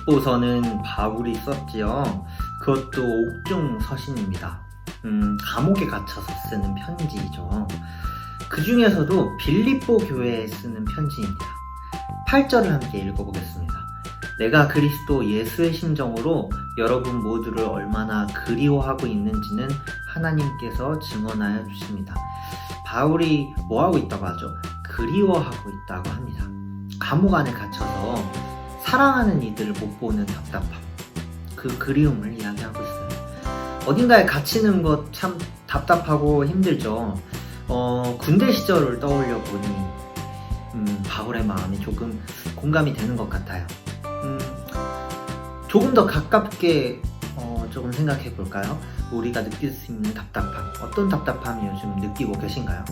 빌립보서는 바울이 썼지요. 그것도 옥중 서신입니다. 음, 감옥에 갇혀서 쓰는 편지이죠. 그 중에서도 빌립보 교회에 쓰는 편지입니다. 8절을 함께 읽어보겠습니다. 내가 그리스도 예수의 심정으로 여러분 모두를 얼마나 그리워하고 있는지는 하나님께서 증언하여 주십니다. 바울이 뭐하고 있다고 하죠? 그리워하고 있다고 합니다. 감옥 안에 갇혀서 사랑하는 이들을 못 보는 답답함. 그 그리움을 이야기하고 있어요. 어딘가에 갇히는 것 참 답답하고 힘들죠. 어, 군대 시절을 떠올려 보니, 음, 바울의 마음이 조금 공감이 되는 것 같아요. 음, 조금 더 가깝게 어, 조금 생각해 볼까요? 우리가 느낄 수 있는 답답함. 어떤 답답함이 요즘 느끼고 계신가요?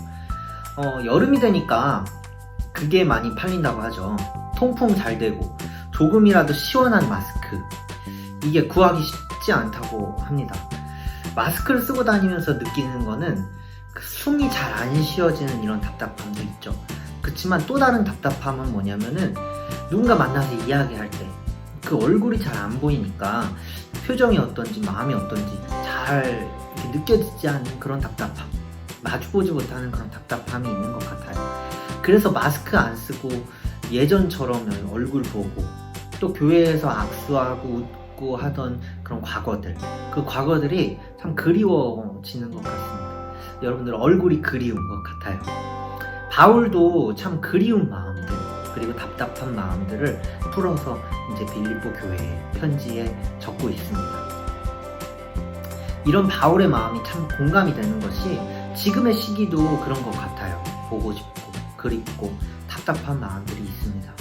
어, 여름이 되니까 그게 많이 팔린다고 하죠. 통풍 잘 되고 조금이라도 시원한 마스크. 이게 구하기 쉽지 않다고 합니다. 마스크를 쓰고 다니면서 느끼는 거는 그 숨이 잘 안 쉬어지는 이런 답답함도 있죠. 그렇지만 또 다른 답답함은 뭐냐면은 누군가 만나서 이야기할 때 그 얼굴이 잘 안 보이니까 표정이 어떤지 마음이 어떤지 잘 느껴지지 않는 그런 답답함 마주보지 못하는 그런 답답함이 있는 것 같아요 그래서 마스크 안 쓰고 예전처럼 얼굴 보고 또 교회에서 악수하고 웃고 하던 그런 과거들 그 과거들이 참 그리워지는 것 같습니다 여러분들 얼굴이 그리운 것 같아요 바울도 참 그리운 마음들 그리고 답답한 마음들을 풀어서 이제 빌립보 교회에 편지에 적고 있습니다. 이런 바울의 마음이 참 공감이 되는 것이 지금의 시기도 그런 것 같아요. 보고 싶고 그립고 답답한 마음들이 있습니다.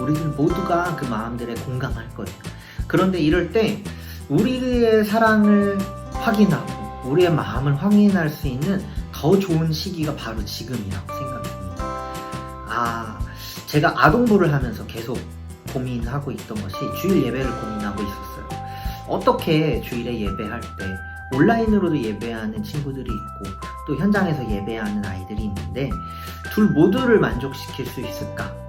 우리들 모두가 그 마음들에 공감할 거예요. 그런데 이럴 때 우리의 사랑을 확인하고 우리의 마음을 확인할 수 있는 더 좋은 시기가 바로 지금이라고 생각합니다. 아, 제가 아동부를 하면서 계속 고민하고 있던 것이 주일 예배를 고민하고 있었어요. 어떻게 주일에 예배할 때 온라인으로도 예배하는 친구들이 있고 또 현장에서 예배하는 아이들이 있는데 둘 모두를 만족시킬 수 있을까?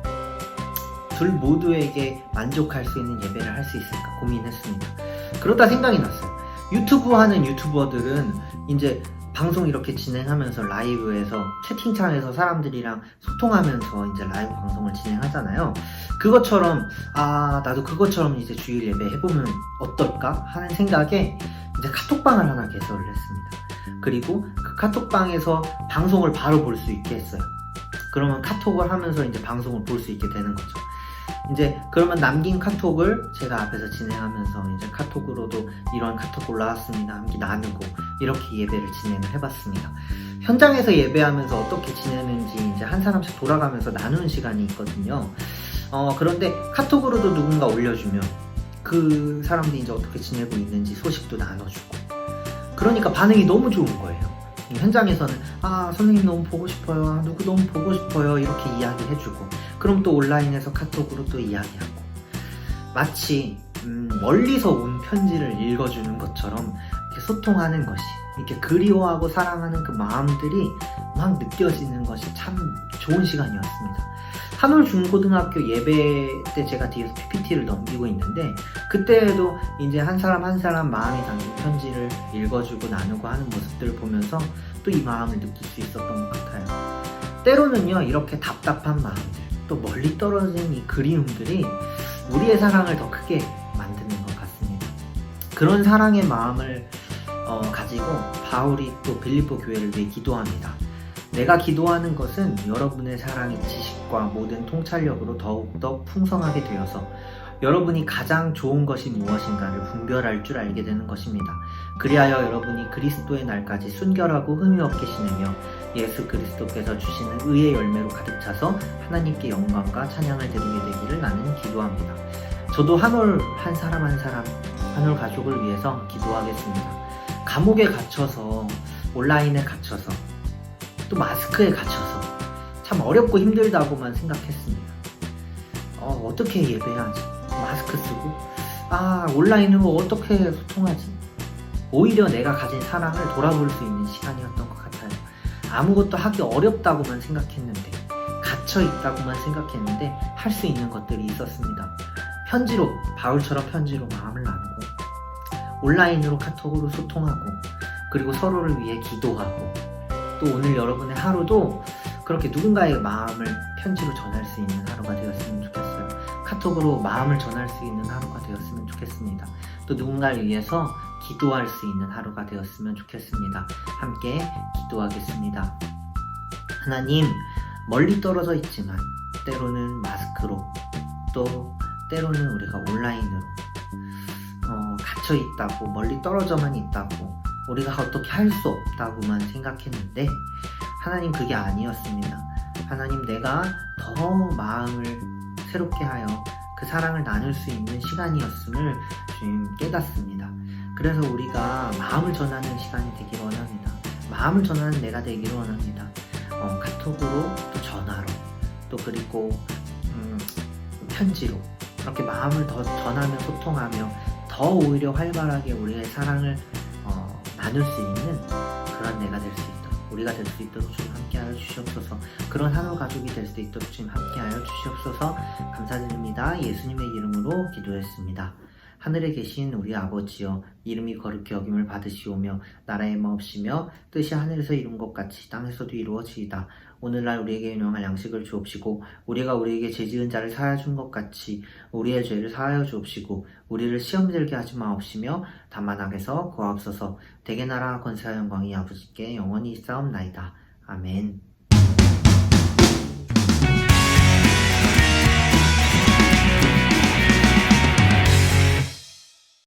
둘 모두에게 만족할 수 있는 예배를 할 수 있을까 고민했습니다. 그러다 생각이 났어요. 유튜브 하는 유튜버들은 이제 방송 이렇게 진행하면서 라이브에서 채팅창에서 사람들이랑 소통하면서 이제 라이브 방송을 진행하잖아요. 그것처럼 아 나도 그것처럼 이제 주일 예배 해보면 어떨까 하는 생각에 이제 카톡방을 하나 개설을 했습니다. 그리고 그 카톡방에서 방송을 바로 볼 수 있게 했어요. 그러면 카톡을 하면서 이제 방송을 볼 수 있게 되는 거죠. 이제 그러면 남긴 카톡을 제가 앞에서 진행하면서 이제 카톡으로도 이런 카톡 올라왔습니다. 함께 나누고 이렇게 예배를 진행을 해봤습니다. 현장에서 예배하면서 어떻게 지내는지 이제 한 사람씩 돌아가면서 나누는 시간이 있거든요. 어, 그런데 카톡으로도 누군가 올려주면 그 사람들이 이제 어떻게 지내고 있는지 소식도 나눠주고 그러니까 반응이 너무 좋은 거예요. 현장에서는 아 선생님 너무 보고 싶어요 아, 누구 너무 보고 싶어요 이렇게 이야기해주고 그럼 또 온라인에서 카톡으로 또 이야기하고 마치 음, 멀리서 온 편지를 읽어주는 것처럼 소통하는 것이 이렇게 그리워하고 사랑하는 그 마음들이 막 느껴지는 것이 참 좋은 시간이었습니다. 한올 중고등학교 예배 때 제가 뒤에서 PPT를 넘기고 있는데 그때에도 이제 한 사람 한 사람 마음이 담긴 편지를 읽어주고 나누고 하는 모습들을 보면서 또 이 마음을 느낄 수 있었던 것 같아요. 때로는요 이렇게 답답한 마음들 또 멀리 떨어진 이 그리움들이 우리의 사랑을 더 크게 만드는 것 같습니다. 그런 사랑의 마음을 어, 가지고 바울이 또 빌립보 교회를 위해 기도합니다. 내가 기도하는 것은 여러분의 사랑의 지식과 모든 통찰력으로 더욱더 풍성하게 되어서 여러분이 가장 좋은 것이 무엇인가를 분별할 줄 알게 되는 것입니다. 그리하여 여러분이 그리스도의 날까지 순결하고 흠이 없게 지내며 예수 그리스도께서 주시는 의의 열매로 가득 차서 하나님께 영광과 찬양을 드리게 되기를 나는 기도합니다. 저도 한올 한 사람 한 사람 한올 가족을 위해서 기도하겠습니다. 감옥에 gat혀서 온라인에 갇혀서 또 마스크에 갇혀서 참 어렵고 힘들다고만 생각했습니다. 어, 어떻게 예배하지? 마스크 쓰고? 아, 온라인으로 어떻게 소통하지? 오히려 내가 가진 사랑을 돌아볼 수 있는 시간이었던 아무것도 하기 어렵다고만 생각했는데, 갇혀 있다고만 생각했는데, 할 수 있는 것들이 있었습니다. 편지로 바울처럼 편지로 마음을 나누고 온라인으로 카톡으로 소통하고 그리고 서로를 위해 기도하고 또 오늘 여러분의 하루도 그렇게 누군가의 마음을 편지로 전할 수 있는 하루가 되었으면 좋겠어요. 카톡으로 마음을 전할 수 있는 하루가 되었으면 좋겠습니다. 또 누군가를 위해서 기도할 수 있는 하루가 되었으면 좋겠습니다. 함께 기도하겠습니다. 하나님, 멀리 떨어져 있지만 때로는 마스크로 또 때로는 우리가 온라인으로 어, 갇혀 있다고 멀리 떨어져만 있다고 우리가 어떻게 할 수 없다고만 생각했는데 하나님 그게 아니었습니다. 하나님 내가 더 마음을 새롭게 하여 그 사랑을 나눌 수 있는 시간이었음을 주님 깨닫습니다. 그래서 우리가 마음을 전하는 시간이 되기를 원합니다. 마음을 전하는 내가 되기를 원합니다. 어, 카톡으로 또 전화로 또 그리고 음, 편지로 그렇게 마음을 더 전하며 소통하며 더 오히려 활발하게 우리의 사랑을 어, 나눌 수 있는 그런 내가 될 수 있도록 우리가 될 수 있도록 주님 함께하여 주시옵소서 그런 한우 가족이 될 수 있도록 주님 함께하여 주시옵소서 감사드립니다 예수님의 이름으로 기도했습니다 하늘에 계신 우리 아버지여 이름이 거룩히 여김을 받으시오며 나라의 마옵시며 뜻이 하늘에서 이룬 것 같이 땅에서도 이루어지이다. 오늘날 우리에게 일용할 양식을 주옵시고 우리가 우리에게 죄지은 자를 사하여 준 것 같이 우리의 죄를 사하여 주옵시고 우리를 시험 들게 하지 마옵시며 다만 악에서 구하옵소서. 대개 나라 권세와 영광이 아버지께 영원히 있사옵나이다. 아멘